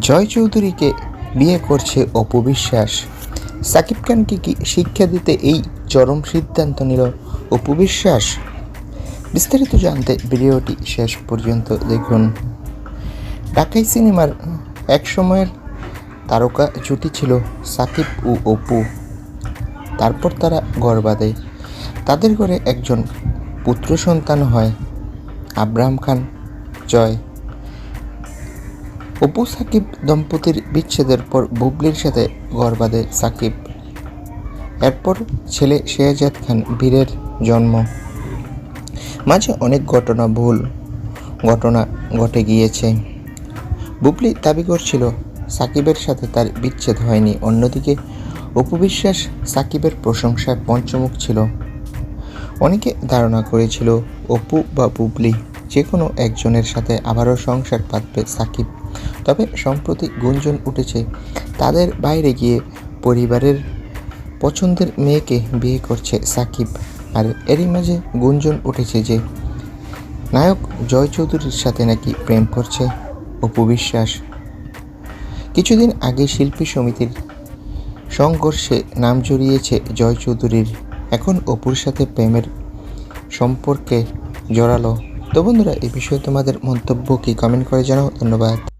জয় চৌধুরীকে বিয়ে করছে অপু বিশ্বাস। সাকিব খানকে কি শিক্ষা দিতে এই চরম সিদ্ধান্ত নিল অপু বিশ্বাস? বিস্তারিত জানতে ভিডিওটি শেষ পর্যন্ত দেখুন। ঢাকাই সিনেমার এক সময়ের তারকা জুটি ছিল সাকিব ও অপু। তারপর তারা ঘর বাঁধে। তাদের ঘরে একজন পুত্র সন্তান হয় আব্রাহাম খান, জয়। অপু সাকিব দম্পতির বিচ্ছেদের পর বুবলির সাথে ঘর বাঁধে সাকিব। এরপর ছেলে শেহজাদ খান বীরের জন্ম। মাঝে অনেক ঘটনা ভুল, ঘটনা ঘটে গিয়েছে। বুবলি দাবি করছিল, সাকিবের সাথে তার বিচ্ছেদ হয়নি। অন্যদিকে অপু বিশ্বাস সাকিবের প্রশংসায় পঞ্চমুখ ছিল। অনেকে ধারণা করেছিল, অপু বা বুবলি যে কোনো একজনের সাথে আবারও সংসার পাতবে সাকিব। তবে সম্প্রতি গুঞ্জন উঠেছে, তাদের বাইরে গিয়ে পরিবারের পছন্দের মেয়েকে বিয়ে করছে সাকিব। আর এরই মাঝে গুঞ্জন উঠেছে যে, নায়ক জয় চৌধুরীর সাথে নাকি প্রেম করছে অপু বিশ্বাস। কিছুদিন আগে শিল্পী সমিতির সংঘর্ষে নাম জড়িয়েছে জয় চৌধুরীর। এখন অপুর সাথে প্রেমের সম্পর্কে জড়ালো। তো বন্ধুরা এই বিষয়ে তোমাদের মন্তব্য কি? কমেন্ট করে জানাও। ধন্যবাদ।